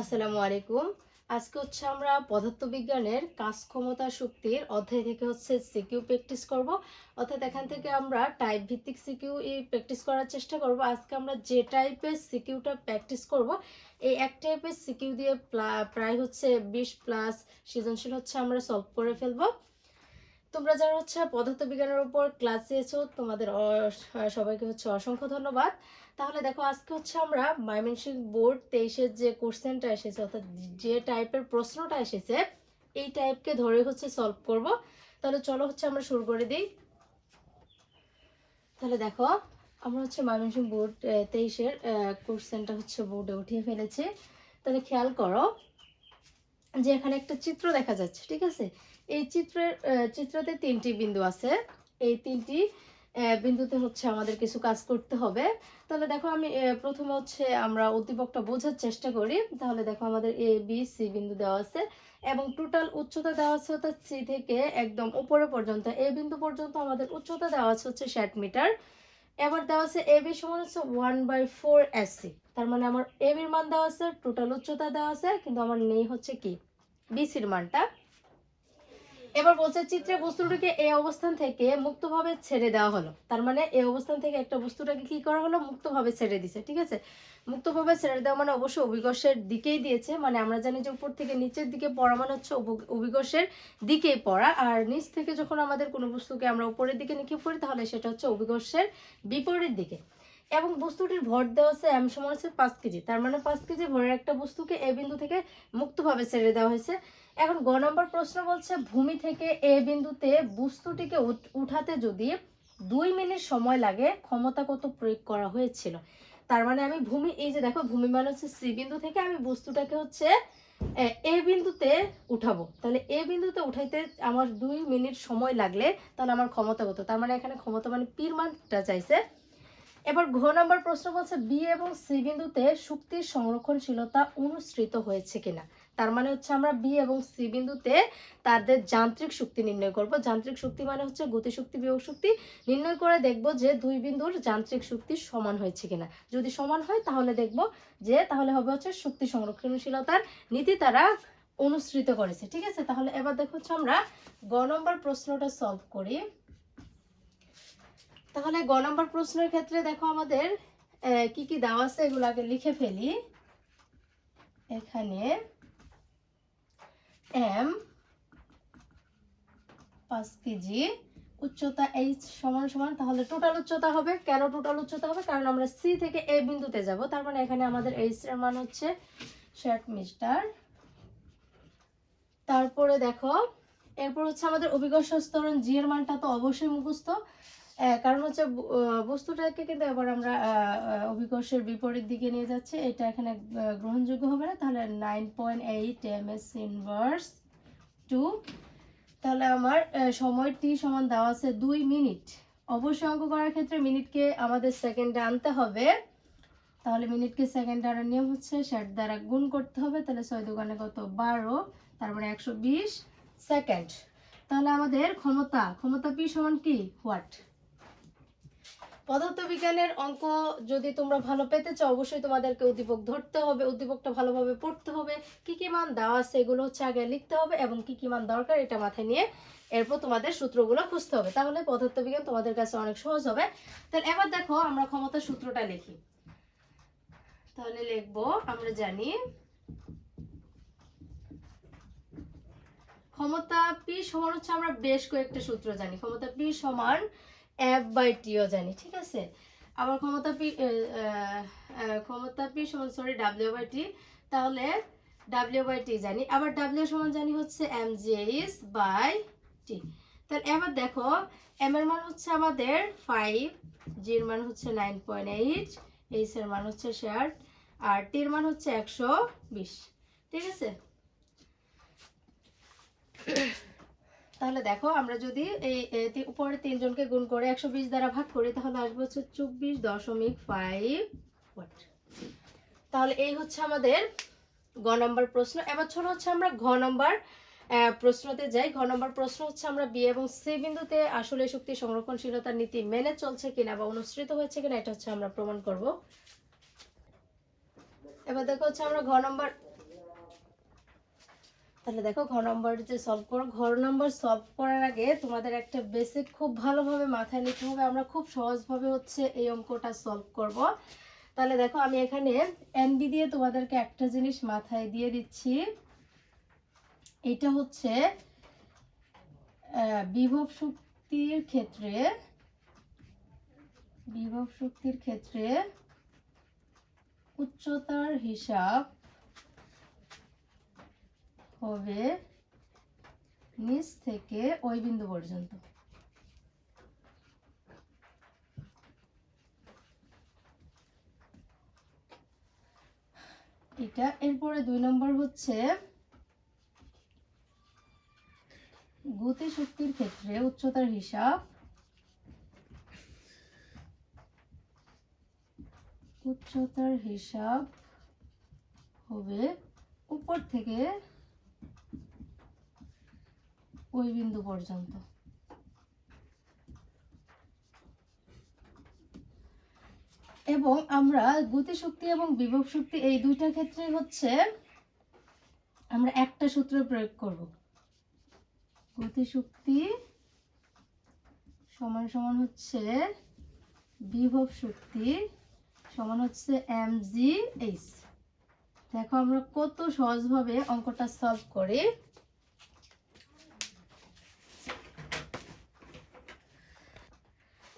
আসসালামু আলাইকুম। আজকে হচ্ছে আমরা পদার্থবিজ্ঞানের কাজ ক্ষমতা শক্তির অধ্যায় থেকে হচ্ছে সিকিউ প্র্যাকটিস করব। অর্থাৎ এখান থেকে আমরা টাইপ ভিত্তিক সিকিউ প্র্যাকটিস করার চেষ্টা করব। আজকে আমরা যে টাইপের সিকিউটা প্র্যাকটিস করব, এই এক টাইপের সিকিউ দিয়ে প্রায় হচ্ছে বিশ প্লাস সৃজনশীল হচ্ছে আমরা সলভ করে ফেলব। তোমরা যারা হচ্ছে পদার্থবিজ্ঞানের উপর ক্লাস দিয়েছ, তোমাদের সবাইকে হচ্ছে অসংখ্য ধন্যবাদ। তাহলে দেখো আজকে হচ্ছে আমরা ময়মনসিংহ বোর্ড তেইশের যে কোশ্চেনটা এসেছে, অর্থাৎ যে টাইপের প্রশ্নটা এসেছে, এই টাইপকে ধরে হচ্ছে সলভ করব। তাহলে চলো হচ্ছে আমরা শুরু করে দিই। তাহলে দেখো, আমরা হচ্ছে ময়মনসিংহ বোর্ড তেইশের কোশ্চেনটা হচ্ছে বোর্ডে উঠিয়ে ফেলেছি। তাহলে খেয়াল করো যে এখানে একটা চিত্র দেখা যাচ্ছে, ঠিক আছে? এই চিত্রের চিত্রতে তিনটি বিন্দু আছে। এই তিনটি বিন্দুতে হচ্ছে আমাদের কিছু কাজ করতে হবে। তাহলে দেখো আমি প্রথমে হচ্ছে আমরা উদ্দীপকটা বোঝার চেষ্টা করি। তাহলে দেখো আমাদের এ বি সি বিন্দু দেওয়া আছে। এবং টোটাল উচ্চতা দেওয়া আছে অর্থাৎ সি থেকে একদম উপরে পর্যন্ত। এ বিন্দু পর্যন্ত আমাদের উচ্চতা দেওয়া আছে হচ্ছে ষাট মিটার। এবার দেওয়া আছে এ বি সমান হচ্ছে ওয়ান বাই ফোর এস তার মানে আমার এ বির মান দেওয়া আছে টোটাল উচ্চতা দেওয়া আছে, কিন্তু আমার নেই হচ্ছে কি? বিসির মানটা। এবার বলছে চিত্রে বস্তুটিকে এই অবস্থান থেকে মুক্তভাবে ছেড়ে দেওয়া হলো। তার মানে এই অবস্থান থেকে একটা বস্তুটাকে কি করা হলো? মুক্তভাবে ছেড়ে দিছে, ঠিক আছে? মুক্তভাবে ছেড়ে দেওয়া মানে অবশ্যই অভিকর্ষের দিকেই দিয়েছে। মানে আমরা জানি যে উপর থেকে নিচের দিকে পড়া মানে হচ্ছে অভি- অভিকর্ষের দিকেই পড়া। আর নিচ থেকে যখন আমাদের কোনো বস্তুকে আমরা উপরের দিকে নিক্ষেপ করি, তাহলে সেটা হচ্ছে অভিকর্ষের বিপরীত দিকে। এবং বস্তুটির ভর দেওয়া আছে এম সমান হচ্ছে পাঁচ কেজি। তার মানে পাঁচ কেজি ভরের একটা বস্তুকে এ বিন্দু থেকে মুক্তভাবে ছেড়ে দেওয়া হয়েছে। এখন গ নম্বর প্রশ্ন বলছে, ভূমি থেকে এ বিন্দুতে বস্তুটিকে উঠ- উঠাতে যদি দুই মিনিট সময় লাগে, ক্ষমতা কত প্রয়োগ করা হয়েছিল? তার মানে আমি ভূমি, এই যে দেখো, ভূমি মানে হচ্ছে সি বিন্দু থেকে আমি বস্তুটাকে হচ্ছে এ বিন্দুতে উঠাবো। তাহলে এ বিন্দুতে উঠাইতে আমার দুই মিনিট সময় লাগলে তাহলে আমার ক্ষমতা কত? তার মানে এখানে ক্ষমতা মানে পির মানটা চাইছে এবার ঘ নম্বর প্রশ্ন বলছে বি এবং সি বিন্দুতে শক্তির সংরক্ষণশীলতা অনুসৃত হয়েছে কিনা? তার মানে হচ্ছে আমরা বি এবং সি বিন্দুতে তাদের যান্ত্রিক শক্তি নির্ণয় করব। যান্ত্রিক শক্তি মানে হচ্ছে গতি শক্তি বিয়োগ শক্তি। নির্ণয় করে দেখব যে দুই বিন্দুর যান্ত্রিক শক্তি সমান হয়েছে কিনা। যদি সমান হয়, তাহলে দেখব যে তাহলে হবে হচ্ছে শক্তি সংরক্ষণশীলতার নীতি তারা অনুসৃত করেছে। ঠিক আছে? তাহলে এবার দেখো হচ্ছে আমরা গ নম্বর প্রশ্নটা সলভ করি। তাহলে গ নম্বর প্রশ্নের ক্ষেত্রে দেখো আমাদের কি কি দেওয়া আছে এগুলো আগে লিখে ফেলি। এখানে এম পাঁচ কেজি উচ্চতা এইচ সমান সমান, তাহলে টোটাল উচ্চতা হবে। কেন টোটাল উচ্চতা হবে? কারণ আমরা সি থেকে এ বিন্দুতে যাব। তার মানে এখানে আমাদের এইচ এর মান হচ্ছে ষাট মিটার। তারপরে দেখো, এরপর হচ্ছে আমাদের অভিকর্ষ স্তরণ, জি এর মানটা তো অবশ্যই মুখস্থ। কারণ হচ্ছে বস্তুটাকে কিন্তু এবার আমরা অভিকর্ষের বিপরীত দিকে নিয়ে যাচ্ছে। এটা এখানে গ্রহণযোগ্য হবে না। তাহলে nine point eight M S inverse two তাহলে আমার সময় টি সমান দেওয়া আছে দুই মিনিট। অবশ্যই অঙ্ক করার ক্ষেত্রে মিনিটকে আমাদের সেকেন্ডে আনতে হবে। তাহলে মিনিটকে সেকেন্ডে আনার নিয়ম হচ্ছে ষাট দ্বারা গুণ করতে হবে। তাহলে ছয় দোকানে কত? বারো। তারপরে একশো বিশ সেকেন্ড। তাহলে আমাদের ক্ষমতা ক্ষমতা পি সমান কি? হোয়াট পদার্থবিজ্ঞানের অঙ্ক যদি তোমরা ভালো পেতে চাও, অবশ্যই তোমাদেরকে উদ্দীপক ধরতে হবে, উদ্দীপকটা ভালোভাবে পড়তে হবে, কি কি মান দেওয়া আছে এগুলো হচ্ছে আগে লিখতে হবে এবং কি কি মান দরকার এটা মাথায় নিয়ে এরপর তোমাদের সূত্রগুলো খুঁজতে হবে। তাহলে পদার্থবিজ্ঞান তোমাদের কাছে অনেক সহজ হবে। তাহলে এবার দেখো আমরা ক্ষমতার সূত্রটা লিখি। তাহলে লিখব, আমরা জানি ক্ষমতা পি সমান হচ্ছে আমরা বেশ কয়েকটা সূত্র জানি। ক্ষমতা পি সমান এফ বাই টিও জানি, ঠিক আছে? আবার ক্ষমতা পি ক্ষমতা পি সমান সরি ডাব্লিউ বাই টি তাহলে ডাব্লিউ বাই টি জানি। আবার ডাব্লিউ সমান জানি হচ্ছে M G H by T তাহলে এবার দেখো এম এর মান হচ্ছে আমাদের ফাইভ জির মান হচ্ছে নাইন পয়েন্ট এইট এইচ এর মান হচ্ছে ষাট, আর টির মান হচ্ছে একশো বিশ। ঠিক আছে? তাহলে দেখো, আমরা যদি এই উপরে তিনজনকে গুণ করে একশো বিশ দ্বারা ভাগ করি, তাহলে আসবে হচ্ছে চব্বিশ দশমিক ফাইভ তাহলে এই হচ্ছে আমাদের গ নম্বর প্রশ্ন। এবার ছোট হচ্ছে আমরা ঘ নম্বর প্রশ্নতে যাই। ঘ নম্বর প্রশ্ন হচ্ছে আমরা বি এবং সি বিন্দুতে আসলে শক্তি সংরক্ষণশীলতার নীতি মেনে চলছে কিনা বা অনুসৃত হয়েছে কিনা, এটা হচ্ছে আমরা প্রমাণ করব। এবার দেখো হচ্ছে আমরা ঘ নম্বর তাহলে দেখো ঘর নম্বর যে সলভ করো, ঘর নম্বর সলভ করার আগে তোমাদের একটা বেসিক খুব ভালোভাবে মাথায় নিতে হবে। আমরা খুব সহজভাবে হচ্ছে এই অঙ্কটা সলভ করব। তাহলে দেখো আমি এখানে এনবি দিয়ে তোমাদেরকে একটা জিনিস মাথায় দিয়ে দিচ্ছি। এটা হচ্ছে বিভব শক্তির ক্ষেত্রে, বিভব শক্তির ক্ষেত্রে উচ্চতার হিসাব হবে নিচ থেকে ওই বিন্দু পর্যন্ত। এটা এরপরে দুই নম্বর হচ্ছে গতি শক্তির ক্ষেত্রে উচ্চতার হিসাব। উচ্চতার হিসাব হবে উপর থেকে ওই বিন্দু পর্যন্ত। এবং আমরা গতিশক্তি এবং বিভব শক্তি এই দুইটা ক্ষেত্রে হচ্ছে আমরা একটা সূত্র প্রয়োগ করব। গতিশক্তি সমান সমান হচ্ছে বিভব শক্তি সমান হচ্ছে এম জি এইচ দেখো আমরা কত সহজভাবে অঙ্কটা সলভ করি।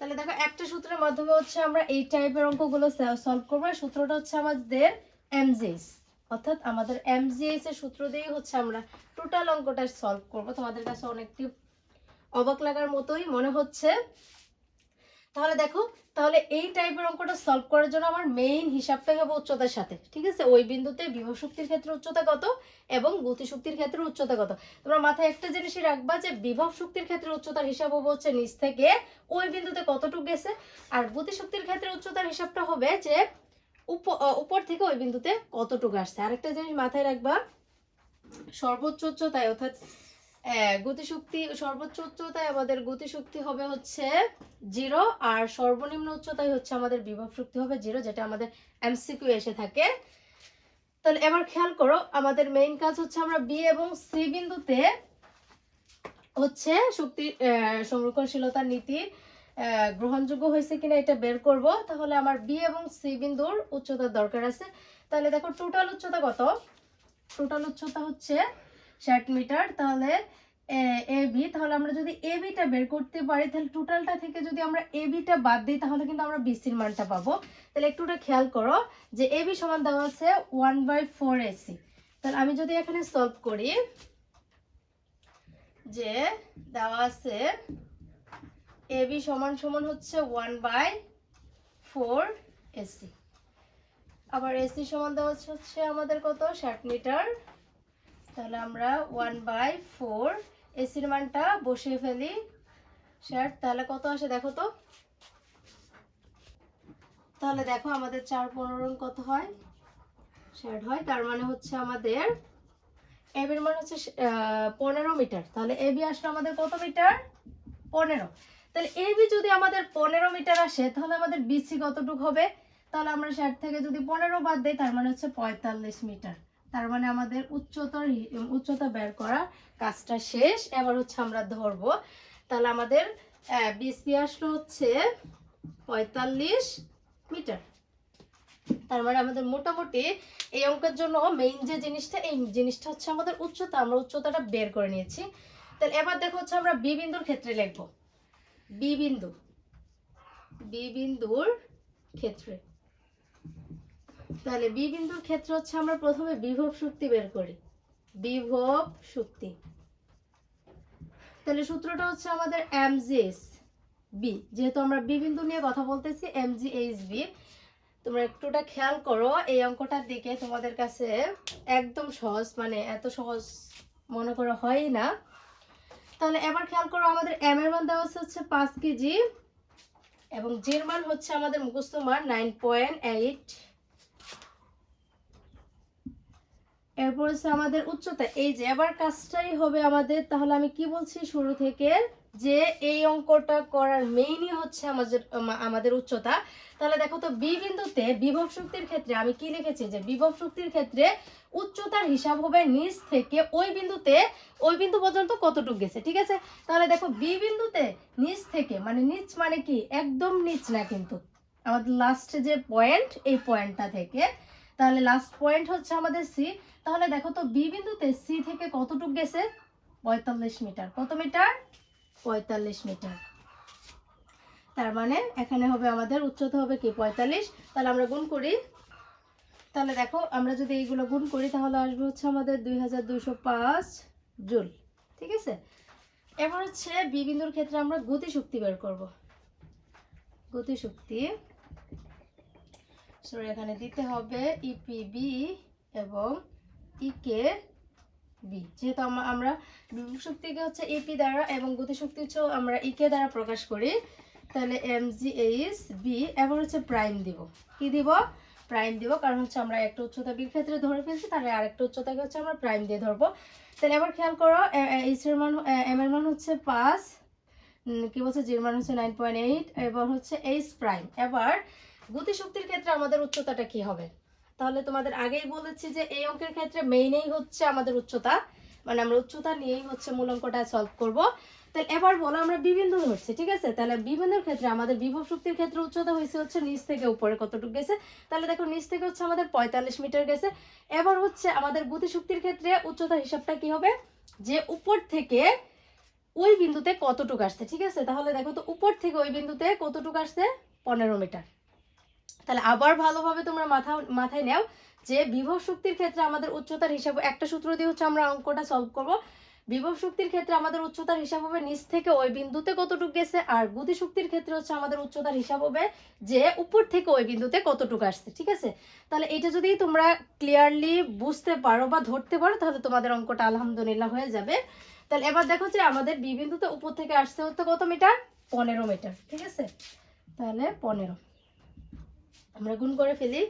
তাহলে দেখো, একটা সূত্রের মাধ্যমে হচ্ছে আমরা এই টাইপের অঙ্কগুলো সলভ করব। সূত্রটা হচ্ছে আমাদের এমজিএস অর্থাৎ আমাদের এমজিএস এর সূত্র দিয়েই হচ্ছে আমরা টোটাল অঙ্কটা সলভ করব। তোমাদের কাছে অনেকটি অবাক লাগার মতোই মনে হচ্ছে। তাহলে দেখো, তাহলে এই টাইপের অঙ্কটা সলভ করার জন্য আমার মেইন হিসাবটাই হবে উচ্চতার সাথে, ঠিক আছে? ওই বিন্দুতে বিভব শক্তির ক্ষেত্রে উচ্চতা কত এবং গতি শক্তির ক্ষেত্রে উচ্চতা কত? তোমরা মাথায় একটা জিনিসই রাখবা যে বিভব শক্তির ক্ষেত্রে উচ্চতার হিসাব হবে হচ্ছে নিচ থেকে ওই বিন্দুতে কতটুকু গেছে, আর গতি শক্তির ক্ষেত্রে উচ্চতার হিসাবটা হবে যে উপ- উপর থেকে ওই বিন্দুতে কতটুকু আসছে। আরেকটা জিনিস মাথায় রাখবা, সর্বোচ্চ উচ্চতায় অর্থাৎ আহ, গতিশক্তি সর্বোচ্চ উচ্চতায় আমাদের গতিশক্তি হবে হচ্ছে জিরো আর সর্বনিম্ন উচ্চতায় হচ্ছে আমাদের বিভব শক্তি হবে জিরো যেটা আমাদের এমসিকিউ এসে থাকে। তাহলে এবার খেয়াল করো আমাদের মেইন কাজ হচ্ছে আমরা বি এবং সি বিন্দুতে হচ্ছে শক্তি সংরক্ষণশীলতার নীতি গ্রহণযোগ্য হয়েছে কিনা এটা বের করব। তাহলে আমার বি এবং সি বিন্দুর উচ্চতার দরকার আছে। তাহলে দেখো টোটাল উচ্চতা কত? টোটাল উচ্চতা হচ্ছে ষাট মিটার, তাহলে, এ বি, তাহলে আমরা যদি এ বিটা বের করতে পারি, তাহলে টোটালটা থেকে যদি আমরা এ বিটা বাদ দিই, তাহলে কিন্তু আমরা বিসির মানটা পাবো। তাহলে একটু ওটা খেয়াল করো যে এ, বি সমান দেওয়া আছে ওয়ান বাই ফোর এসি তাহলে আমি যদি এখানে সলভ করি যে দেওয়া আছে এ, বি সমান সমান হচ্ছে ওয়ান বাই ফোর এসি আবার এসি সমান দেওয়া হচ্ছে আমাদের কত? ষাট মিটার। তাহলে আমরা ওয়ান বাই ফোর এসির মানটা বসিয়ে ফেলি। ষাট তাহলে কত আসে দেখো তো? তাহলে দেখো আমাদের চার পনেরো কত হয়? ষাট হয়, তার মানে হচ্ছে আমাদের এবির মান হচ্ছে পনেরো মিটার। তাহলে এবি আসলে আমাদের কত মিটার? পনেরো। তাহলে এবি যদি আমাদের পনেরো মিটার আসে, তাহলে আমাদের বিসি কতটুক হবে? তাহলে আমরা ষাট থেকে যদি পনেরো বাদ দিই, তার মানে হচ্ছে পঁয়তাল্লিশ মিটার। তার মানে আমাদের উচ্চতার উচ্চতা বের করা কাজটা শেষ। এবার হচ্ছে আমরা ধরবো। তাহলে আমাদের বিসি আসলো হচ্ছে পঁয়তাল্লিশ মিটার। তার মানে আমাদের মোটামুটি এই অঙ্কের জন্য মেইন যে জিনিসটা, এই জিনিসটা হচ্ছে আমাদের উচ্চতা। আমরা উচ্চতাটা বের করে নিয়েছি। তাহলে এবার দেখো হচ্ছে আমরা বি বিন্দুর ক্ষেত্রে লিখব। বি বিন্দু। বি বিন্দুর ক্ষেত্রে। তাহলে বি বিন্দুর ক্ষেত্রে হচ্ছে আমরা প্রথমে বিভব শক্তি বের করি। বিভব শক্তি। তাহলে সূত্রটা হচ্ছে আমাদের এমজিএস বি। যেহেতু আমরা বি বিন্দু নিয়ে কথা বলতেছি, এমজিএইচ বি। তোমরা একটুটা খেয়াল করো, এই অঙ্কটার দিকে তোমাদের কাছে একদম সহজ মানে এত সহজ মনে করা হয় না। তাহলে এবার খেয়াল করো, আমাদের এম এর মান দেওয়া হচ্ছে পাঁচ কেজি এবং জের মান হচ্ছে আমাদের মুখস্থ মান নাইন পয়েন্ট এইট এরপর হচ্ছে আমাদের উচ্চতা। এই যে, এবার কাজটাই হবে আমাদের, তাহলে আমি কি বলছি শুরু থেকে? যে এই অঙ্কটা করার মেইনই হচ্ছে আমাদের আমাদের উচ্চতা। তাহলে দেখো তো বি বিন্দুতে বিভব শক্তির ক্ষেত্রে আমি কি লিখেছি? যে বিভব শক্তির ক্ষেত্রে উচ্চতার হিসাব হবে নিচ থেকে ওই বিন্দুতে, ওই বিন্দু পর্যন্ত কতটুকু গেছে, ঠিক আছে? তাহলে দেখো বি বিন্দুতে নিচ থেকে মানে নিচ মানে কি? একদম নিচ না কিন্তু। আমাদের লাস্ট যে পয়েন্ট এই পয়েন্টটা থেকে। তাহলে লাস্ট পয়েন্ট হচ্ছে আমাদের সি তাহলে দেখো তো বি বিন্দুতে সি থেকে কতটুকু গেছে? পঁয়তাল্লিশ মিটার। কত মিটার? পঁয়তাল্লিশ মিটার। তার মানে এখানে হবে আমাদের উচ্চতা হবে কি? পঁয়তাল্লিশ। তাহলে আমরা গুণ করি। তাহলে দেখো, আমরা যদি এইগুলো গুণ করি, তাহলে আসবে হচ্ছে আমাদের দুই হাজার দুইশো পাঁচ জুল। ঠিক আছে? এবার হচ্ছে বি বিন্দুর ক্ষেত্রে আমরা গতিশক্তি বের করব। গতিশক্তি সরি এখানে দিতে হবে ইপিবি এবং ইকে বি। যেহেতু আমরা শক্তিকে হচ্ছে এপি দ্বারা এবং গতিশক্তি হচ্ছে আমরা ইকে দ্বারা প্রকাশ করি, তাহলে এম জি এইচ বি, এবার হচ্ছে প্রাইম দিব। কি দিব? প্রাইম দিব, কারণ হচ্ছে আমরা একটা উচ্চতা বির ক্ষেত্রে ধরে ফেলছি, তাহলে আরেকটা উচ্চতাকে হচ্ছে আমরা প্রাইম দিয়ে ধরবো। তাহলে এবার খেয়াল করো এইচ এর মান এম এর মান হচ্ছে পাঁচ কি বলছে? জির মান হচ্ছে নাইন পয়েন্ট এইট, এবার হচ্ছে এইচ প্রাইম। এবার গতিশক্তির ক্ষেত্রে আমাদের উচ্চতাটা কি হবে? তাহলে তোমাদের আগেই বলেছি যে এই অঙ্কের ক্ষেত্রে মেইনেই হচ্ছে আমাদের উচ্চতা। মানে আমরা উচ্চতা নিয়েই হচ্ছে মূল অঙ্কটা সলভ করব। তাহলে এবার বলো আমরা বিবিন্দু ধরছি, ঠিক আছে? তাহলে বিবিন্দুর ক্ষেত্রে আমাদের বিভব শক্তির ক্ষেত্রে উচ্চতা হয়েছে হচ্ছে নিচ থেকে উপরে কতটুকু গেছে? তাহলে দেখো নিচ থেকে হচ্ছে আমাদের পঁয়তাল্লিশ মিটার গেছে। এবার হচ্ছে আমাদের গতি শক্তির ক্ষেত্রে উচ্চতা হিসাবটা কি হবে? যে উপর থেকে ওই বিন্দুতে কতটুকু আসছে, ঠিক আছে? তাহলে দেখো তো উপর থেকে ওই বিন্দুতে কতটুকু আসছে? পনেরো মিটার। তাহলে আবার ভালোভাবে তোমরা মাথা, মাথায় নাও যে বিভব শক্তির ক্ষেত্রে আমাদের উচ্চতার হিসাব, একটা সূত্র দিয়ে হচ্ছে আমরা অঙ্কটা সলভ করব। বিভব শক্তির ক্ষেত্রে আমাদের উচ্চতার হিসাব হবে নিচ থেকে ওই বিন্দুতে কতটুকু গেছে, আর গতি শক্তির ক্ষেত্রে হচ্ছে আমাদের উচ্চতার হিসাব হবে যে উপর থেকে ওই বিন্দুতে কতটুকু আসছে, ঠিক আছে? তাহলে এটা যদি তোমরা ক্লিয়ারলি বুঝতে পারো বা ধরতে পারো, তাহলে তোমাদের অঙ্কটা আলহামদুলিল্লাহ হয়ে যাবে। তাহলে এবার দেখো যে আমাদের বি বিন্দুতে উপর থেকে আসতে হচ্ছে কত মিটার? পনেরো মিটার, ঠিক আছে? তাহলে পনেরো। আমরা গুণ করে ফেলি।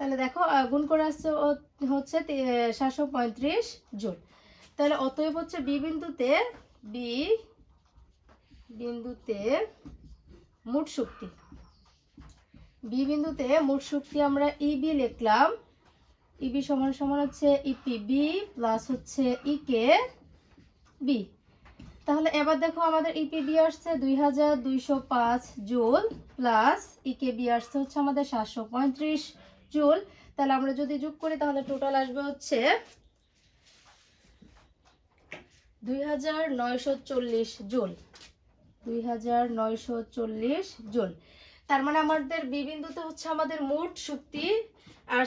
তাহলে দেখো গুণ করে আসছে হচ্ছে সাতশো পঁয়ত্রিশ জুল। তাহলে অতএব হচ্ছে বি বিন্দুতে বি, বিন্দুতে মোট শক্তি। বি বিন্দুতে মোট শক্তি আমরা ইবি লিখলাম। ইবি সমান সমান হচ্ছে ইপি বি প্লাস হচ্ছে ইকে বি। তাহলে এবার দেখো আমাদের ইপিবি আসছে দুই হাজার দুইশো পাঁচ জুল প্লাস ইকেবি আসছে হচ্ছে আমাদের সাতশো পঁয়ত্রিশ জুল। তাহলে আমরা যদি যোগ করি তাহলে টোটাল আসবে হচ্ছে দুই হাজার নয়শো চল্লিশ জুল। দুই হাজার নয়শো চল্লিশ তার মানে আমাদের হচ্ছে আমাদের মোট শক্তি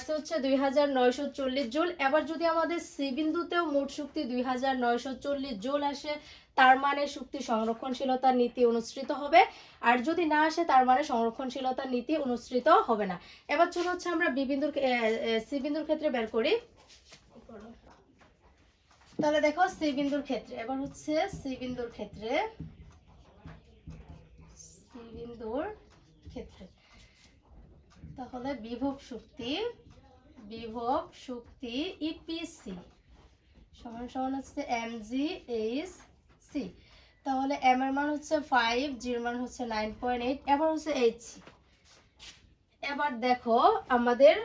হচ্ছে দুই হাজার নয়শো চল্লিশ এবার যদি আমাদের সি বিন্দুতেও মোট শক্তি দুই হাজার নয়শো চল্লিশ জুল আসে তার মানে শক্তি সংরক্ষণশীলতার নীতি অনুসৃত হবে। আর যদি না আসে, তার মানে সংরক্ষণশীলতার নীতি অনুসৃত হবে না। এবার চলো হচ্ছে আমরা বি বিন্দুর সি বিন্দুর ক্ষেত্রে বের করি। তাহলে দেখো সি বিন্দুর ক্ষেত্রে, এবার হচ্ছে সি বিন্দুর ক্ষেত্রে, সি বিন্দুর ক্ষেত্রে। তাহলে বিভব শক্তি বিভব শক্তি ইপিসি সমান সমান হচ্ছে এম জি এইচ সি। তাহলে এম এর মান হচ্ছে ফাইভ জির মান হচ্ছে নাইন পয়েন্ট এইট এবার হচ্ছে এইচ এবার দেখো, আমাদের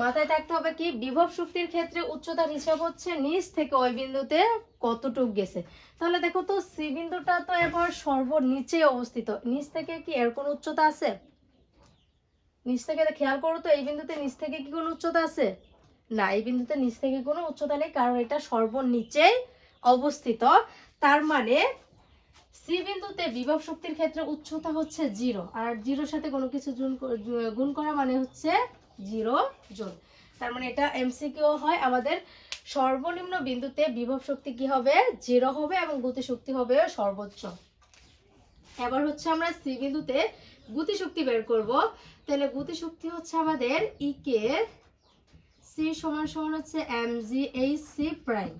মাথায় থাকতে হবে কি, বিভব শক্তির ক্ষেত্রে উচ্চতার হিসাব হচ্ছে নিচ থেকে ওই বিন্দুতে কতটুক গেছে। তাহলে দেখো তো সি বিন্দুটা তো এবার সর্বনিচে অবস্থিত। নিচ থেকে কি এর কোনো উচ্চতা আছে? নিচ থেকে খেয়াল করো তো, এই বিন্দুতে নিচ থেকে কি কোনো উচ্চতা আছে? না, এই বিন্দুতে নিচ থেকে কোনো উচ্চতা নেই, কারণ এটা সর্বনিচেই অবস্থিত। তার মানে সি বিন্দুতে বিভব শক্তির ক্ষেত্রে উচ্চতা হচ্ছে জিরো, আর জিরোর সাথে কোনো কিছু গুণ গুণ করা মানে হচ্ছে জিরো জোন তার মানে এটা এমসিকিউ হয়। আমাদের সর্বনিম্ন বিন্দুতে বিভব শক্তি কি হবে? জিরো হবে এবং গতি শক্তি হবে সর্বোচ্চ। এবার হচ্ছে আমরা সি বিন্দুতে গতি শক্তি বের করব। তাহলে গতি শক্তি হচ্ছে আমাদের ইকে সি সমান সমান হচ্ছে M G H C prime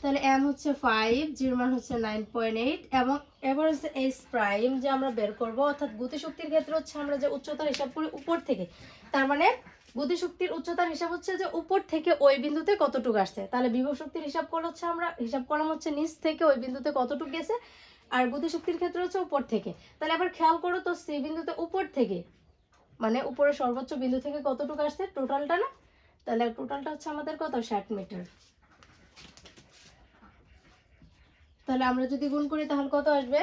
তাহলে এম হচ্ছে ফাইভ জির মান হচ্ছে নাইন পয়েন্ট এইট এবং এবার হচ্ছে এইচ প্রাইম যে আমরা বের করব, অর্থাৎ গতিশক্তির ক্ষেত্রে হচ্ছে আমরা যে উচ্চতার হিসাব করি উপর থেকে, তার মানে গতিশক্তির উচ্চতার হিসাব হচ্ছে যে উপর থেকে ওই বিন্দুতে কতটুকু আসছে। তাহলে বিভব শক্তির হিসাব করলে হচ্ছে আমরা, হিসাব করলাম হচ্ছে নিচ থেকে ওই বিন্দুতে কতটুকু গেছে, আর গতিশক্তির ক্ষেত্রে হচ্ছে উপর থেকে। তাহলে আবার খেয়াল করো তো সি বিন্দুতে উপর থেকে মানে উপরে সর্বোচ্চ বিন্দু থেকে কতটুকু আসছে টোটালটা না? তাহলে টোটালটা হচ্ছে আমাদের কত? ষাট মিটার। তাহলে আমরা যদি গুণ করি তাহলে কত আসবে?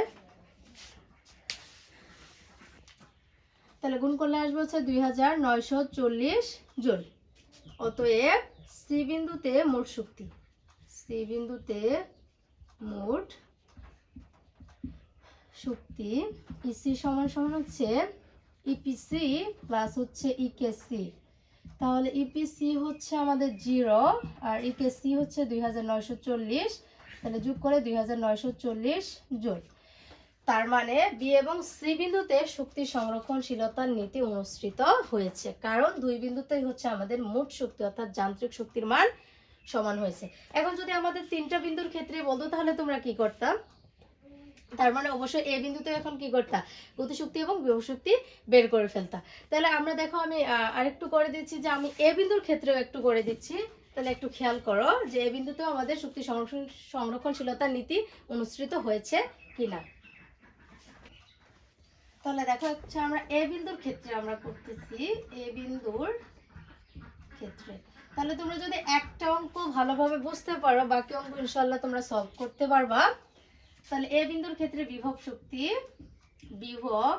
তাহলে গুণ করলে আসবে হচ্ছে দুই হাজার নয়শো চল্লিশ অতএব সি বিন্দুতে মোট শক্তি। সি বিন্দুতে মোট শক্তি ইসি সমান সমান হচ্ছে ইপিসি প্লাস হচ্ছে ইকেসি তাহলে ইপিসি হচ্ছে আমাদের জিরো আর ইকেসি হচ্ছে দুই হাজার নয়শো চল্লিশ। তাহলে যোগ করে দুই জুল। তার মানে বি এবং সি বিন্দুতে শক্তি সংরক্ষণশীলতার নীতি অনুসৃত হয়েছে। কারণ দুই বিন্দুতেই হচ্ছে আমাদের মোট শক্তি, অর্থাৎ যান্ত্রিক শক্তির মান সমান হয়েছে। এখন যদি আমাদের তিনটা বিন্দুর ক্ষেত্রে বলতো, তাহলে তোমরা কি করতাম তার মানে অবশ্যই এ বিন্দুতে এখন কি করতা? গতিশক্তি এবং শক্তি বের করে ফেলতা। তাহলে আমরা দেখো আমি আরেকটু করে দিচ্ছি যে আমি এ বিন্দুর ক্ষেত্রেও একটু করে দিচ্ছি। তাহলে একটু খেয়াল করো যে এ বিন্দুতেও আমাদের শক্তি সংরক্ষণ, সংরক্ষণশীলতার নীতি অনুসৃত হয়েছে কিনা। তাহলে দেখো হচ্ছে আমরা এ বিন্দুর ক্ষেত্রে আমরা করতেছি, এ বিন্দুর ক্ষেত্রে। তাহলে তোমরা যদি একটা অঙ্ক ভালোভাবে বুঝতে পারো, বাকি অঙ্ক ইনশাল্লাহ তোমরা সলভ করতে পারবা। তাহলে এ বিন্দুর ক্ষেত্রে বিভব শক্তি বিভব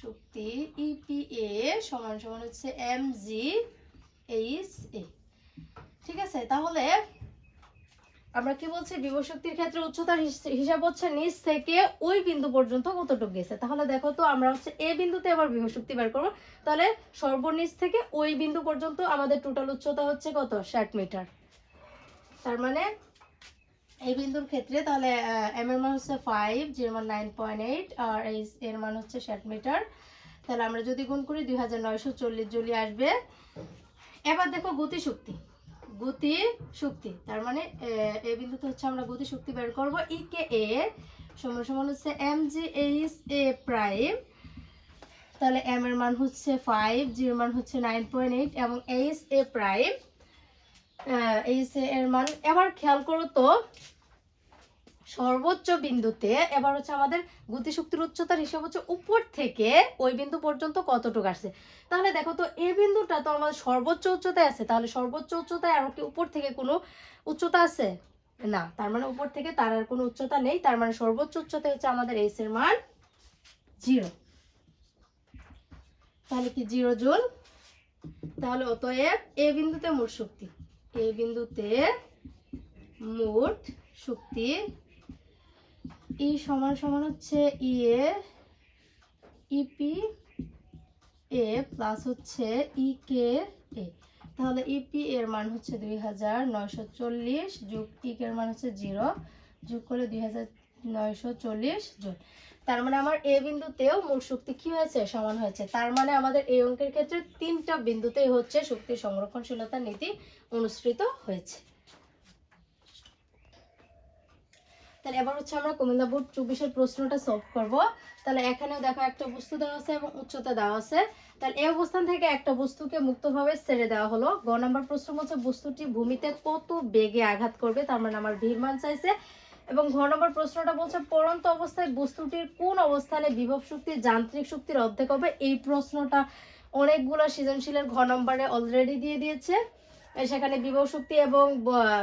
শক্তি ইপিএ সমান সমান হচ্ছে এম জি এইচ এ ঠিক আছে? তাহলে আমরা কি বলছি? বিভব শক্তির ক্ষেত্রে উচ্চতার হিস- হিসাব হচ্ছে নিচ থেকে ওই বিন্দু পর্যন্ত কতটুকু গেছে? তাহলে দেখো তো, আমরা হচ্ছে এ বিন্দুতে আবার বিভব শক্তি বের করব। তাহলে সর্বনিচ থেকে ওই বিন্দু পর্যন্ত আমাদের টোটাল উচ্চতা হচ্ছে কত? ষাট মিটার। তার মানে এই বিন্দুর ক্ষেত্রে তাহলে এম এর মান হচ্ছে ফাইভ জিরো মান নাইন পয়েন্ট এইট আর এই এর মান হচ্ছে ষাট মিটার। তাহলে আমরা যদি গুণ করি দুই হাজার নয়শো চল্লিশ জুলি আসবে। এবার দেখো গতি শক্তি গতি শক্তি। তার মানে এ বিন্দুতে হচ্ছে আমরা গতি শক্তি বের করব ই কে এ সমান সমান হচ্ছে M G H A prime তাহলে এম এর মান হচ্ছে ফাইভ জির মান হচ্ছে নাইন পয়েন্ট এইট এবং H A prime H A এর মান, এবার খেয়াল করো তো সর্বোচ্চ বিন্দুতে, এবার হচ্ছে আমাদের গতিশক্তির উচ্চতার হিসাব হচ্ছে উপর থেকে ওই বিন্দু পর্যন্ত কতটুকু আসছে। তাহলে দেখো তো এই বিন্দুটা তো আমাদের সর্বোচ্চ উচ্চতায় আছে, তাহলে সর্বোচ্চ উচ্চতায় আর কি উপর থেকে কোনো উচ্চতা আছে? না, তার মানে উপর থেকে তার আর কোনো উচ্চতা নেই, তার মানে সর্বোচ্চ উচ্চতা হচ্ছে আমাদের এইচ এর মান জিরো তাহলে কি জিরো জুল? তাহলে অতএব এ বিন্দুতে মোট শক্তি, এ বিন্দুতে মোট শক্তি ই সমান সমান হচ্ছে ই এ ইপি এ প্লাস হচ্ছে ই কে এ তাহলে ইপি এর মান হচ্ছে দুই হাজার নয়শো চল্লিশ যোগ ই কে এর মান হচ্ছে জিরো, যোগ করলে দুই হাজার নয়শো চল্লিশ যোগ। তার মানে আমার এ বিন্দুতেও মোট শক্তি কি হয়েছে? সমান হয়েছে। তার মানে আমাদের এই অঙ্কের ক্ষেত্রে তিনটা বিন্দুতেই হচ্ছে শক্তি সংরক্ষণশীলতার নীতি অনুসৃত হয়েছে। তাহলে এবার হচ্ছে আমরা কুমিল্লা বোর্ড চব্বিশের প্রশ্নটা সলভ করব। তাহলে এখানেও দেখো একটা বস্তু দেওয়া আছে এবং উচ্চতা দেওয়া আছে। তাহলে এই অবস্থান থেকে একটা বস্তুকে মুক্তভাবে ছেড়ে দেওয়া হলো। গ নাম্বার প্রশ্ন হচ্ছে বস্তুটি ভূমিতে কত বেগে আঘাত করবে? তার মানে আমার ভিড় মান চাইছে। এবং ঘ নম্বর প্রশ্নটা বলছে পরন্ত অবস্থায় বস্তুটির কোন অবস্থানে বিভব শক্তি, যান্ত্রিক শক্তির অর্ধেক হবে? এই প্রশ্নটা অনেকগুলো সৃজনশীলের ঘ নম্বরে অলরেডি দিয়ে দিয়েছে। সেখানে বিভব শক্তি এবং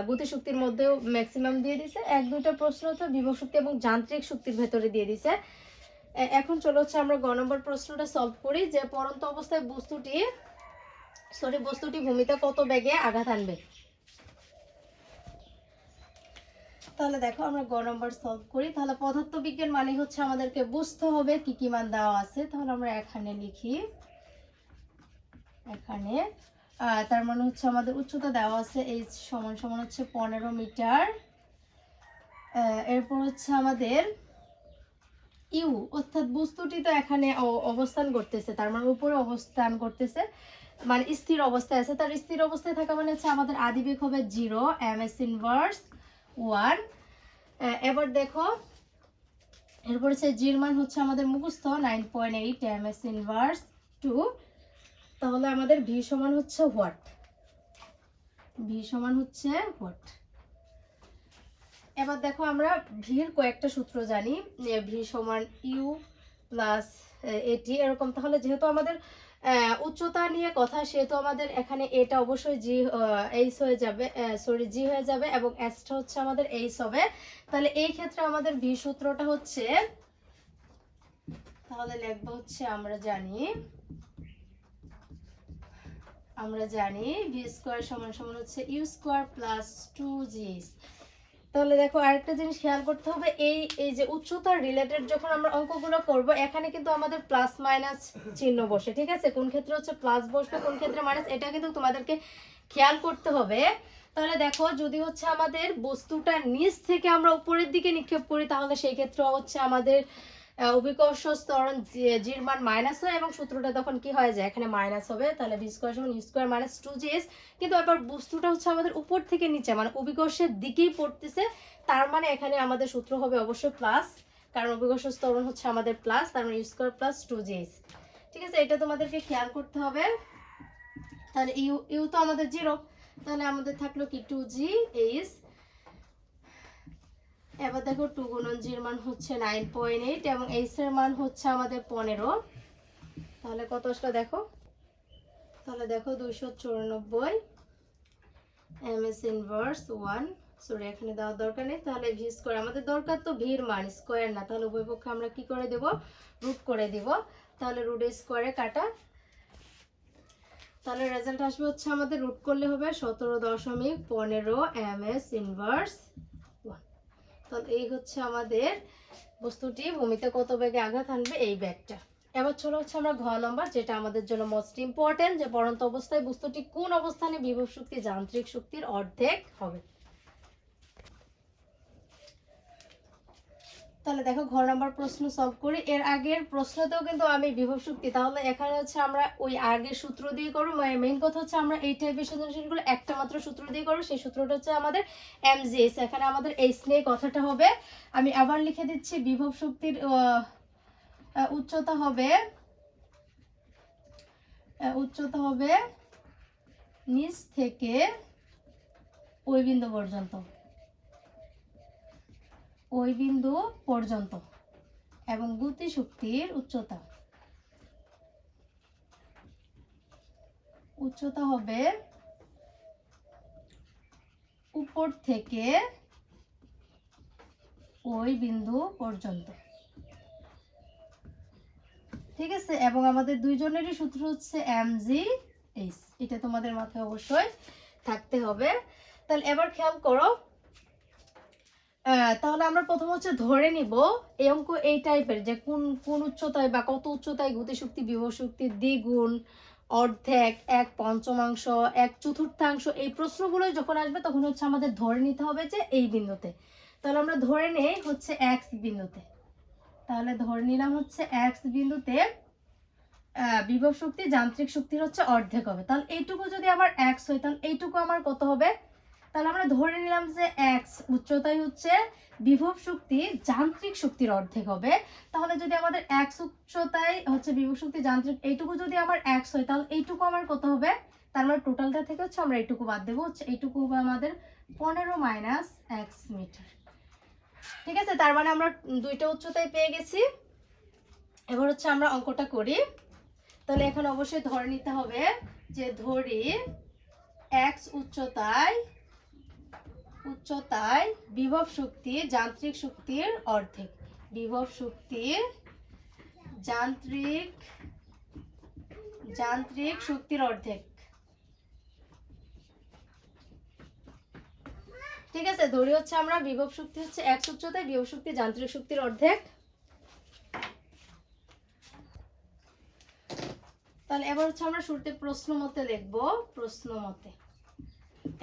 গতি শক্তির মধ্যেও ম্যাক্সিমাম দিয়ে দিছে। এক, দুইটা প্রশ্ন তো বিভব শক্তি এবং যান্ত্রিক শক্তির ভেতরে দিয়ে দিছে। এখন চলে হচ্ছে আমরা গ নম্বর প্রশ্নটা সলভ করি যে পরন্ত অবস্থায় বস্তুটি সরি বস্তুটি ভূমিতে কত বেগে আঘাত আনবে? তাহলে দেখো আমরা গ নম্বর সলভ করি। তাহলে পদার্থ বিজ্ঞান মানে হচ্ছে আমাদেরকে বুঝতে হবে কি কি মান দেওয়া আছে। তাহলে আমরা এখানে লিখি। এখানে তার মানে হচ্ছে আমাদের উচ্চতা দেওয়া আছে এই সমান সমান হচ্ছে পনেরো মিটার। এরপর হচ্ছে আমাদের ইউ, অর্থাৎ বস্তুটি তো এখানে অবস্থান করতেছে, তার মানে উপরে অবস্থান করতেছে মানে স্থির অবস্থায় আছে। তার স্থির অবস্থায় থাকা মানে হচ্ছে আমাদের আদিবেগ হবে zero, M S inverse one. এবার দেখো, এরপর হচ্ছে জির মান হচ্ছে আমাদের মুখস্থ, nine point eight M S inverse two. তাহলে আমাদের ভি সমান হচ্ছে হোয়াট ভি সমান হচ্ছে হোয়াট এবার দেখো আমরা ভির কয়েকটা সূত্র জানি ভি সমান ইউ প্লাস এটি এরকম। তাহলে যেহেতু আমাদের উচ্চতা নিয়ে কথা, সেহেতু আমাদের এখানে এটা অবশ্যই জি এইস হয়ে যাবে সরি জি হয়ে যাবে এবং এসটা হচ্ছে আমাদের এইস হবে। তাহলে এই ক্ষেত্রে আমাদের ভি সূত্রটা হচ্ছে, তাহলে লিখব হচ্ছে আমরা জানি আমরা জানি ভি স্কোয়ার সমান সমান হচ্ছে u square plus two g তাহলে দেখো আরেকটা জিনিস খেয়াল করতে হবে, এই এই যে উচ্চতার রিলেটেড যখন আমরা অঙ্কগুলো করব, এখানে কিন্তু আমাদের প্লাস মাইনাস চিহ্ন বসে, ঠিক আছে? কোন ক্ষেত্রে হচ্ছে প্লাস বসবে, কোন ক্ষেত্রে মাইনাস এটা কিন্তু তোমাদেরকে খেয়াল করতে হবে। তাহলে দেখো, যদি হচ্ছে আমাদের বস্তুটা নিচ থেকে আমরা উপরের দিকে নিক্ষেপ করি, তাহলে সেই ক্ষেত্রে হচ্ছে আমাদের অভিকর্ষ স্তরণ জির মান মাইনাস হয় এবং সূত্রটা তখন কি হয়ে যায়? এখানে মাইনাস হবে, তাহলে ভি স্কোয়ার সমান square minus two g s কিন্তু এবার বস্তুটা হচ্ছে আমাদের উপর থেকে নিচে মানে অভিকর্ষের দিকেই পড়তেছে। তার মানে এখানে আমাদের সূত্র হবে অবশ্যই প্লাস কারণ অভিকর্ষ স্তরণ হচ্ছে আমাদের প্লাস তার মানে square plus two g s ঠিক আছে, এটা তোমাদেরকে খেয়াল করতে হবে। তাহলে ইউ ইউ তো আমাদের জিরো তাহলে আমাদের থাকল কি টু জি এইস এবার দেখো টু গুণন জির মান হচ্ছে নাইন পয়েন্ট এইট এবং এইচ এর মান হচ্ছে আমাদের পনেরো। তাহলে কত আসলো দেখো? তাহলে দেখো দুইশো চুরানব্বই m s inverse one sorry এখানে দেওয়ার দরকার নেই। তাহলে ভি স্কোয়ার আমাদের দরকার তো ভির মান স্কোয়ার না। তাহলে উভয় পক্ষে আমরা কি করে দেব? রুট করে দিব। তাহলে রুট স্কোয়ারে কাটা। তাহলে রেজাল্ট আসবে হচ্ছে আমাদের রুট করলে হবে সতেরো দশমিক পনেরো এম এস ইনভার্স তাহলে এই হচ্ছে আমাদের বস্তুটি। ভূমিতে কত ব্যাগে আঘাত আনবে? এই ব্যাগটা। এবার চলে হচ্ছে আমরা ঘ নম্বর, যেটা আমাদের জন্য মোস্ট ইম্পর্টেন্ট যে পরন্ত অবস্থায় বস্তুটি কোন অবস্থানে বিভব শক্তি যান্ত্রিক শক্তির অর্ধেক হবে। তাহলে দেখো ঘর নাম্বার প্রশ্ন সলভ করি। এর আগের প্রশ্নতেও কিন্তু আমি বিভব শক্তি। তাহলে এখানে হচ্ছে আমরা ওই আগের সূত্র দিয়ে করব। মেইন কথা হচ্ছে আমরা এই টাইপের সৃজনশীলগুলো একটা মাত্র সূত্র দিয়ে করব। সেই সূত্রটা হচ্ছে আমাদের এম এমজিএস এখানে আমাদের এই স্নেহ কথাটা হবে। আমি আবার লিখে দিচ্ছি, বিভব শক্তির উচ্চতা হবে উচ্চতা হবে নিচ থেকে ওই বিন্দু পর্যন্ত। ওই বিন্দু পর্যন্ত এবং গতি শক্তির উচ্চতা। উচ্চতা হবে উপর থেকে ওই বিন্দু পর্যন্ত। ঠিক আছে? এবং আমাদের দুইজনেরই সূত্র হচ্ছে এম জি এইচ এটা তোমাদের মাথায় অবশ্যই থাকতে হবে। তাহলে এবার খেয়াল করো তাহলে আমরা প্রথম হচ্ছে ধরে নিব এই অঙ্ক এই টাইপের যে কোন কোন উচ্চতায় বা কত উচ্চতায় গতিশক্তি বিভব শক্তি দ্বিগুণ, অর্ধেক, এক পঞ্চমাংশ, এক চতুর্থাংশ, এই প্রশ্নগুলো যখন আসবে তখন হচ্ছে আমাদের ধরে নিতে হবে যে এই বিন্দুতে। তাহলে আমরা ধরে নেই হচ্ছে এক্স বিন্দুতে। তাহলে ধরে নিলাম হচ্ছে এক্স বিন্দুতে বিভব শক্তি যান্ত্রিক শক্তির হচ্ছে অর্ধেক হবে। তাহলে এইটুকু যদি আমার এক্স হয়, তাহলে এইটুকু আমার কত হবে? তাহলে আমরা ধরে নিলাম যে এক্স উচ্চতায় হচ্ছে বিভব শক্তি যান্ত্রিক শক্তির অর্ধেক হবে। তাহলে যদি আমাদের এক্স উচ্চতায় হচ্ছে বিভব শক্তি যান্ত্রিক, এইটুকু যদি আমার এক্স হয়, তাহলে এইটুকু আমার কত হবে? তার মানে টোটালটা থেকে হচ্ছে আমরা এইটুকু বাদ দেবো, হচ্ছে এইটুকু হবে আমাদের পনেরো মাইনাস এক্স মিটার ঠিক আছে? তার মানে আমরা দুইটা উচ্চতায় পেয়ে গেছি। এবার হচ্ছে আমরা অঙ্কটা করি। তাহলে এখন অবশ্যই ধরে নিতে হবে যে ধরি এক্স উচ্চতায় উচ্চতায় বিভব শক্তি যান্ত্রিক শক্তির অর্ধেক। বিভব শক্তির যান্ত্রিক যান্ত্রিক শক্তির অর্ধেক। ঠিক আছে ধরি হচ্ছে আমরা, বিভব শক্তি হচ্ছে এক উচ্চতায়, বিভব শক্তি যান্ত্রিক শক্তির অর্ধেক। তাহলে এবার হচ্ছে আমরা শুরুতে প্রশ্ন মতে লিখব, প্রশ্ন মতে।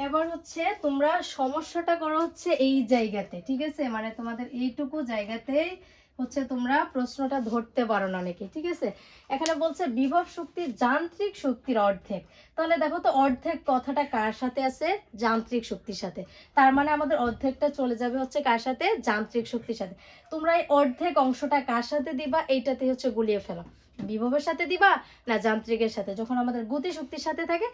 এবার হচ্ছে তোমরা সমস্যাটা করো হচ্ছে এই জায়গাতে, ঠিক আছে? মানে তোমাদের এইটুকু জায়গাতেই হচ্ছে তোমরা প্রশ্নটা ধরতে পারো না নাকি ঠিক আছে? এখানে বলছে বিভব শক্তি যান্ত্রিক শক্তির অর্ধেক। তাহলে দেখো তো অর্ধেক কথাটা কার সাথে আছে? যান্ত্রিক শক্তির সাথে। তার মানে আমাদের অর্ধেকটা চলে যাবে হচ্ছে কার সাথে? যান্ত্রিক শক্তির সাথে। তোমরা এই অর্ধেক অংশটা কার সাথে দিবা? এইটাতে হচ্ছে গুলিয়ে ফেলো। বিভবের সাথে দিবা না যান্ত্রিকের সাথে। যখন আমাদের গতি শক্তির সাথে থাকে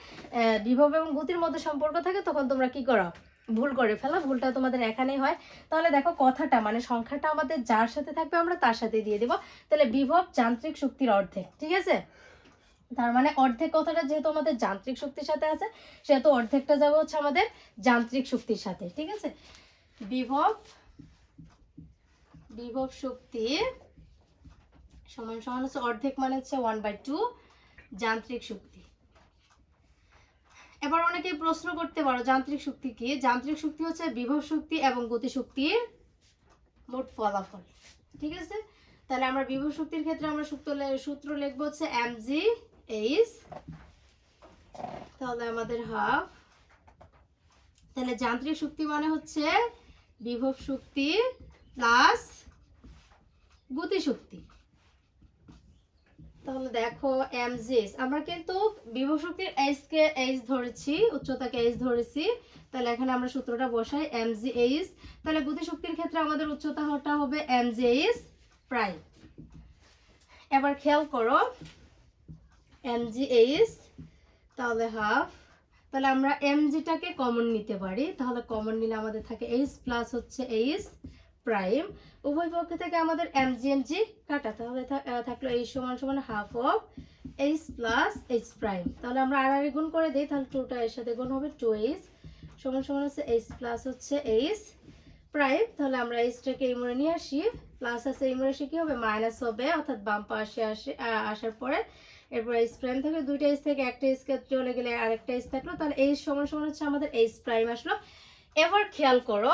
বিভব এবং গতির মধ্যে সম্পর্ক থাকে, তখন তোমরা কি করো? ভুল করে ফেলা, ভুলটা তোমাদের এখানেই হয়। তাহলে দেখো কথাটা মানে সংখ্যাটা আমাদের যার সাথে থাকবে আমরা তার সাথে দিয়ে দিব। তাহলে বিভব যান্ত্রিক শক্তির অর্ধেক, ঠিক আছে? তার মানে অর্ধেক কথাটা যেহেতু আমাদের যান্ত্রিক শক্তির সাথে আছে, সেহেতু অর্ধেকটা যাবে হচ্ছে আমাদের যান্ত্রিক শক্তির সাথে, ঠিক আছে? বিভব বিভব শক্তি সমান সমান হচ্ছে অর্ধেক মানে হচ্ছে ওয়ান বাই টু যান্ত্রিক শক্তি। এবার অনেকে প্রশ্ন করতে পারো, যান্ত্রিক শক্তি কি? যান্ত্রিক শক্তি হচ্ছে বিভব শক্তি এবং গতি শক্তির মোট ফলাফল। ঠিক আছে? তাহলে আমরা বিভব শক্তির ক্ষেত্রে আমরা সূত্র লিখব হচ্ছে এম জি এইচ তাহলে আমাদের হাফ তাহলে যান্ত্রিক শক্তি মানে হচ্ছে বিভব শক্তি প্লাস গতি শক্তি। তাহলে দেখো এম আমরা কিন্তু বিভব এইচ কে এইচ ধরেছি, উচ্চতাকে এইচ ধরেছি, তাহলে এখানে আমরা সূত্রটা বসাই এম জি এইচ তাহলে গতি শক্তির ক্ষেত্রে আমাদের উচ্চতাটা হবে এম এইচ প্রাইম। এবার খেয়াল করো এম এইচ তাহলে হাফ, তাহলে আমরা এম জিটাকে কমন নিতে পারি, তাহলে কমন নিলে আমাদের থাকে এইচ প্লাস হচ্ছে এইচ প্রাইম উভয় পক্ষ থেকে আমাদের এম জি এম জি কাটা তাহলে থাকল এইচ সমান সমান half of h plus h prime তাহলে আমরা আর গুণ করে দিই, তাহলে টুটা এর সাথে গুণ হবে টু এইচ সমান সমান হচ্ছে এইচ প্লাস হচ্ছে এইচ প্রাইম তাহলে আমরা এইচটাকে এই মোড়ে নিয়ে আসি প্লাস আছে এই মোড়ে এসে কি হবে? মাইনাস হবে, অর্থাৎ বাম পাশে আসে আসার পরে এরপর এইচ প্রাইম থেকে দুইটা এইচ থেকে একটা এইচ চলে গেলে আরেকটা এইচ থাকল, তাহলে এইচ সমান সমান হচ্ছে আমাদের এইচ প্রাইম আসলো। এবার খেয়াল করো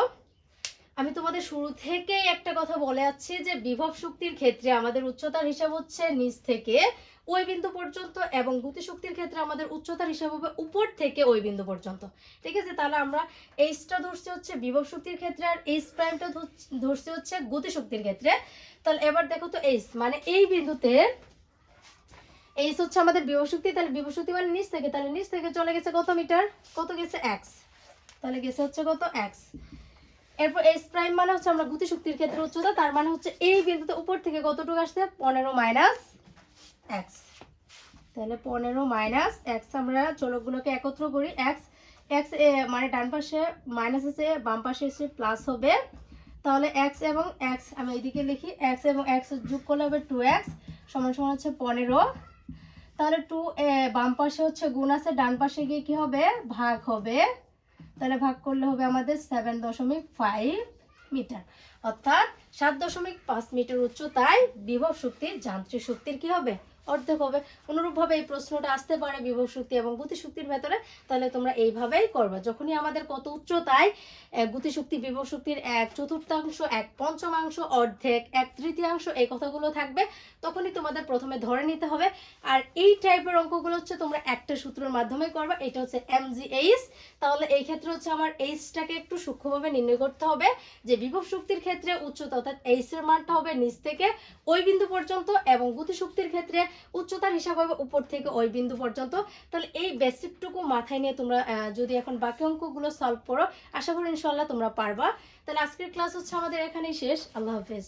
আমি তোমাদের শুরু থেকেই একটা কথা বলে যাচ্ছি যে বিভব শক্তির ক্ষেত্রে আমাদের উচ্চতার হিসাব হচ্ছে নিচ থেকে ওই বিন্দু পর্যন্ত এবং গতি শক্তির ক্ষেত্রে আমাদের উচ্চতার হিসাব হবে উপর থেকে ওই বিন্দু পর্যন্ত। ঠিক আছে? তাহলে আমরা এইচটা ধরছি হচ্ছে বিভব শক্তির ক্ষেত্রে আর এইচ প্রাইমটা ধরছি হচ্ছে গতি শক্তির ক্ষেত্রে। তাহলে এবার দেখো তো এইচ মানে এই বিন্দুতে এইচ হচ্ছে আমাদের বিভব শক্তি, তাহলে বিভব শক্তি মানে নিচ থেকে, তাহলে নিচ থেকে চলে গেছে কত মিটার? কত গেছে এক্স তাহলে গেছে হচ্ছে কত এক্স এরপর এস প্রাইম মানে হচ্ছে আমরা গতি শক্তির ক্ষেত্রে উচ্চতা, তার মানে হচ্ছে এই বিন্দুতে উপর থেকে কতটুকু আসছে? পনেরো মাইনাস এক্স তাহলে পনেরো মাইনাস এক্স আমরা চলকগুলোকে একত্র করি। এক্স এক্স মানে ডান পাশে মাইনাস এসে বাম পাশে এসে প্লাস হবে। তাহলে এক্স এবং এক্স আমি এইদিকে লিখি। এক্স এবং এক্স যোগ করলে হবে টু এক্স সমান সমান হচ্ছে পনেরো। তাহলে টু বাম পাশে হচ্ছে গুণ আছে, ডান পাশে গিয়ে কি হবে? ভাগ হবে। তাহলে ভাগ করলে হবে আমাদের সেভেন দশমিক ফাইভ মিটার অর্থাৎ সাত দশমিক পাঁচ মিটার উচ্চতায় বিভব শক্তির যান্ত্রিক শক্তির কি হবে? অর্ধেক হবে অনুরূপভাবে এই প্রশ্নটা আসতে পারে বিভব শক্তি এবং গতি শক্তির ভেতরে, তাহলে তোমরা এইভাবেই করবে। যখনই আমাদের কত উচ্চতায় গতি শক্তি, বিভব শক্তির এক চতুর্থাংশ, এক পঞ্চমাংশ, অর্ধেক, এক তৃতীয়াংশ, এই কথাগুলো থাকবে, তখনই তোমাদের প্রথমে ধরে নিতে হবে। আর এই টাইপের অঙ্কগুলো হচ্ছে তোমরা একটা সূত্রের মাধ্যমে করবে, এটা হচ্ছে এম জি এইচ তাহলে এই ক্ষেত্রে হচ্ছে আমার এইচটাকে একটু সূক্ষ্মভাবে নির্ণয় করতে হবে, যে বিভব শক্তির ক্ষেত্রে উচ্চতা অর্থাৎ এইচ এর মানটা হবে নিচ থেকে ওই বিন্দু পর্যন্ত এবং গতি শক্তির ক্ষেত্রে উচ্চতার হিসাব হবে উপর থেকে ওই বিন্দু পর্যন্ত। তাহলে এই বেসিকটুকু মাথায় নিয়ে তোমরা যদি এখন বাকি অঙ্কগুলো সলভ করো, আশা করি ইনশাল্লাহ তোমরা পারবা। তাহলে আজকের ক্লাস হচ্ছে আমাদের এখানেই শেষ। আল্লাহ হাফেজ।